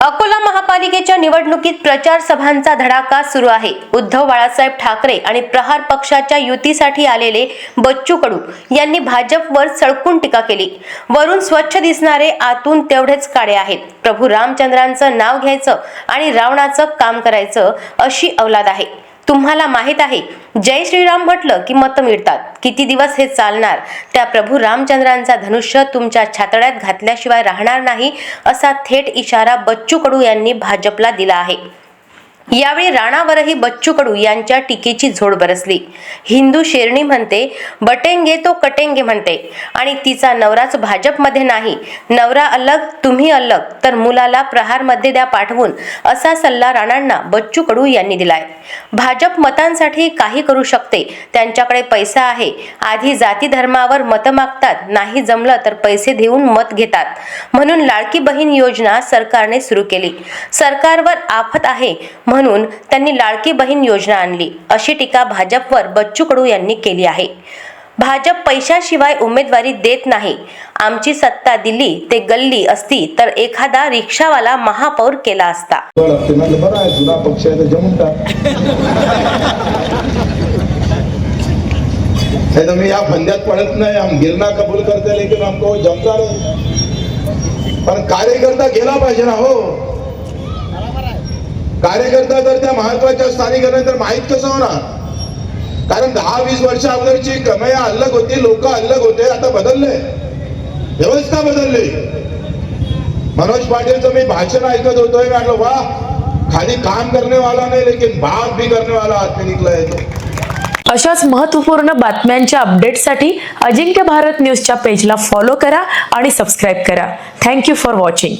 अकोला महापालिकेच्या निवडणुकीत प्रचार सभांचा धडाका सुरू आहे. उद्धव बाळासाहेब ठाकरे आणि प्रहार पक्षाच्या युतीसाठी आलेले बच्चू कडू यांनी भाजपवर सळकून टीका केली. वरून स्वच्छ दिसणारे आतून तेवढेच काळे आहेत. प्रभू रामचंद्रांचं नाव घ्यायचं आणि रावणाचं काम करायचं अशी अवलाद आहे. तुम्हाला माहीत आहे जय श्रीराम म्हटलं की मतं मिळतात. किती दिवस हे चालणार? त्या प्रभू रामचंद्रांचा धनुष्य तुमच्या छातड्यात घातल्याशिवाय राहणार नाही असा थेट इशारा बच्चू कडू यांनी भाजपला दिला आहे. यावेळी राणावरही बच्चू कडू यांच्या टीकेची झोड बरसली. हिंदू शेरणी म्हणते बटेंगे तो कटेंगे म्हणते. आणि तिचा नवराच भाजपमध्ये नाही. नवरा अलग तुम्ही अलग. तर मुलाला प्रहारमध्ये द्या पाठवून असा सल्ला राणांना बच्चू कडू यांनी दिलाय. भाजप मतांसाठी काही करू शकते. त्यांच्याकडे पैसा आहे. आधी जाती धर्मावर मतं मागतात. नाही जमलं तर पैसे देऊन मत घेतात. म्हणून लाडकी बहीण योजना सरकारने सुरू केली. सरकारवर आफत आहे. म्हणून म्हणून त्यांनी लाडकी बहीण योजना आणली. अशी टीका भाजपवर बच्चू कडू यांनी केली आहे. भाजप पैशाशिवाय उमेदवारी देत नाही. आमची सत्ता दिली ते गल्ली असती तर एखादा रिक्षावाला महापौर केला असता. मी या फंद्यात पडत नाही. आम गिरणा कबूल करते लेकिन हमको जमता नाही. पण कार्यकर्ता गेला पाहिजे ना हो. कार्यकर्ता जर त्या महत्त्वाच्या स्थानी गेला तर माहीत कसं होणार? कारण दहा वीस वर्ष अगोदरची कमया अलग होती लोक अलग होते आता बदलले व्यवस्था बदलली. मनोज पाटीलचं मी भाषण ऐकत होतोय म्हटलं वा खाली काम करने वाला नाही लेकिन बात भी करने वाला आदमी निकला है तो. अशाच महत्त्वपूर्ण बातम्यांच्या अपडेटसाठी अजिंक्य भारत न्यूजच्या पेजला फॉलो करा आणि सबस्क्राईब करा. Thank you for watching.